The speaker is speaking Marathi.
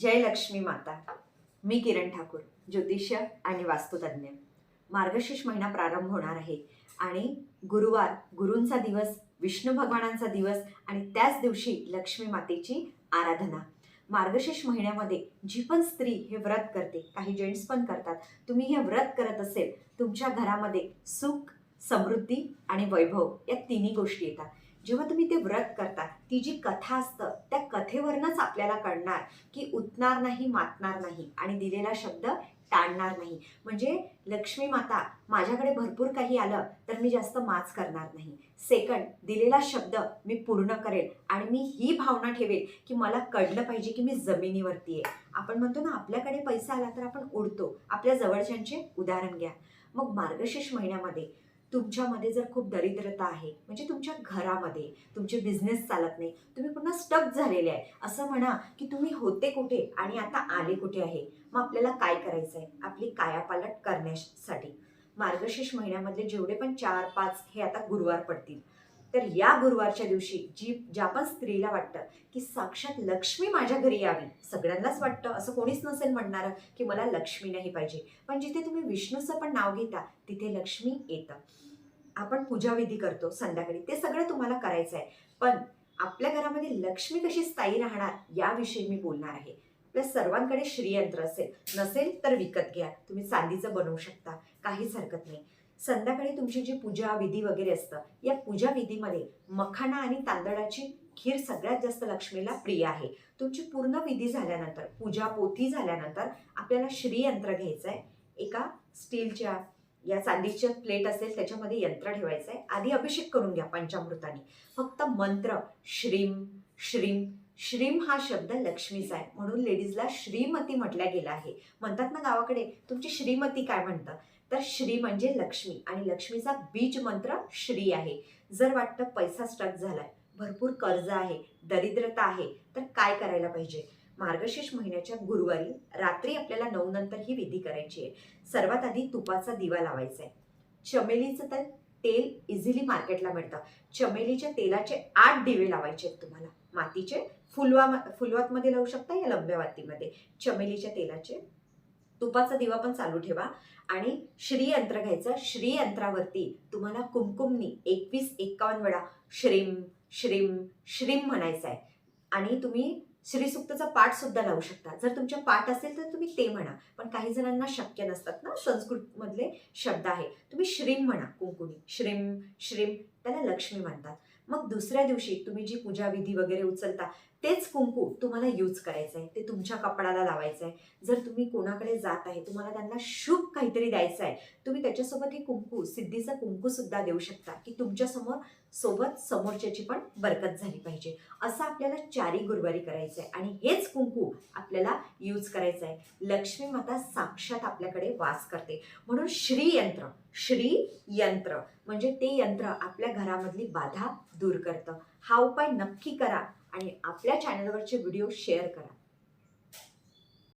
जय लक्ष्मी माता मी किरण ठाकूर ज्योतिष्य आणि वास्तुतज्ञ. मार्गशीर्ष महिना प्रारंभ होणार आहे आणि गुरुवार गुरूंचा दिवस विष्णू भगवानांचा दिवस आणि त्याच दिवशी लक्ष्मी मातेची आराधना. मार्गशीर्ष महिन्यामध्ये जी पण स्त्री हे व्रत करते काही जेंट्स पण करतात तुम्ही हे व्रत करत असेल तुमच्या घरामध्ये सुख समृद्धी आणि वैभव या तिन्ही गोष्टी येतात. जेव्हा तुम्ही ते व्रत करता ती जी कथा असतं त्या कथेवरनच आपल्याला कळणार की उतणार नाही मातणार नाही आणि दिलेला शब्द टाळणार नाही. म्हणजे लक्ष्मी माता माझ्याकडे भरपूर काही आलं तर मी जास्त माच करणार नाही. सेकंड दिलेला शब्द मी पूर्ण करेल आणि मी ही भावना ठेवेल की मला कळलं पाहिजे की मी जमिनीवरती आहे. आपण म्हणतो ना आपल्याकडे पैसा आला तर आपण उडतो. आपल्या जवळच्यांचे उदाहरण घ्या. मग मार्गशीर्ष महिन्यामध्ये तुमच्यामध्ये जर खूप दरिद्रता आहे म्हणजे तुमच्या घरामध्ये तुमचे बिझनेस चालत नाही तुम्ही पुन्हा स्टक झालेले आहे असं म्हणा की तुम्ही होते कुठे आणि आता आले कुठे आहे मग आपल्याला काय करायचं आहे? आपली कायापालट करण्यासाठी. मार्गशीर्ष महिन्यामधले जेवढे पण चार पाच हे आता गुरुवार पडतील तर या गुरुवारच्या दिवशी जी ज्या पण स्त्रीला वाटतं की साक्षात लक्ष्मी माझ्या घरी यावी सगळ्यांनाच वाटतं असं कोणीच नसेल म्हणणारं की मला लक्ष्मी नाही पाहिजे. पण जिथे तुम्ही विष्णूचं पण नाव घेता तिथे लक्ष्मी येतं. आपण पूजाविधी करतो संध्याकाळी ते सगळं तुम्हाला करायचं आहे पण आपल्या घरामध्ये लक्ष्मी कशी स्थायी राहणार याविषयी मी बोलणार आहे. प्लस सर्वांकडे श्रीयंत्र असेल नसेल तर विकत घ्या. तुम्ही चांदीचं बनवू शकता काहीच हरकत नाही. संध्याकाळी तुमची जी पूजा विधी वगैरे असतं या पूजा विधीमध्ये मखाना आणि तांदळाची खीर सगळ्यात जास्त लक्ष्मीला प्रिय आहे. तुमची पूर्ण विधी झाल्यानंतर पूजा पोथी झाल्यानंतर आपल्याला श्रीयंत्र घ्यायचं आहे एका स्टीलच्या या चांदीच्या प्लेट असेल त्याच्यामध्ये यंत्र ठेवायचं आहे आधी अभिषेक करून घ्या पंचामृताने. फक्त मंत्र श्रीम श्रीम श्रीम हा शब्द लक्ष्मीचा आहे. म्हणून लेडीजला श्रीमती म्हटल्या गेला आहे. म्हणतात ना गावाकडे तुमची श्रीमती काय म्हणतं? तर श्री म्हणजे लक्ष्मी आणि लक्ष्मीचा बीज मंत्र श्री आहे. जर वाटतं पैसा स्टक झालाय भरपूर कर्ज आहे दरिद्रता आहे तर काय करायला पाहिजे? मार्गशीर्ष महिन्याच्या गुरुवारी रात्री आपल्याला नऊ नंतर ही विधी करायची आहे. सर्वात आधी तुपाचा दिवा लावायचा आहे चमेलीचं तर तेल इझिली मार्केटला मिळतं. चमेलीच्या तेलाचे आठ दिवे लावायचे आहेत तुम्हाला. मातीचे फुलवा फुलवातमध्ये लावू शकता या लंब्या वातीमध्ये. चमेलीच्या तेलाचे. तुपाचा दिवा पण चालू ठेवा. आणि श्रीयंत्र घ्यायचं. श्रीयंत्रावरती तुम्हाला कुमकुमनी एकवीस एक्कावन्न वेळा श्रीम श्रीम श्रीम म्हणायचं आहे. आणि तुम्ही श्रीसुक्तचा पाठ सुद्धा लावू शकता. जर तुमच्या पाठ असेल तर तुम्ही ते म्हणा. पण काही जणांना शक्य नसतात ना. संस्कृतमधले शब्द आहे. तुम्ही श्रीम म्हणा कुंकुनी श्रीम श्रीम त्याला लक्ष्मी म्हणतात. मग दुसऱ्या दिवशी तुम्ही जी पूजाविधी वगैरे उचलता तेच कुंकू तुम्हाला यूज करायचं आहे ते तुमच्या कपडाला लावायचं आहे जर तुम्ही कोणाकडे जात आहे तुम्हाला त्यांना शुभ काहीतरी द्यायचं आहे तुम्ही त्याच्यासोबत हे कुंकू सिद्धीचं कुंकूसुद्धा देऊ शकता की तुमच्यासमोर सोबत समोरच्याची पण बरकत झाली पाहिजे. असं आपल्याला चारी गुरुवारी करायचं आहे आणि हेच कुंकू आपल्याला यूज करायचं आहे लक्ष्मी माता साक्षात आपल्याकडे वास करते. म्हणून श्रीयंत्र श्री यंत्र म्हणजे ते यंत्र आपल्या घरामधली बाधा दूर करतं. हा उपाय नक्की करा. आणि आपल्या चॅनलवरचे व्हिडिओ शेअर करा.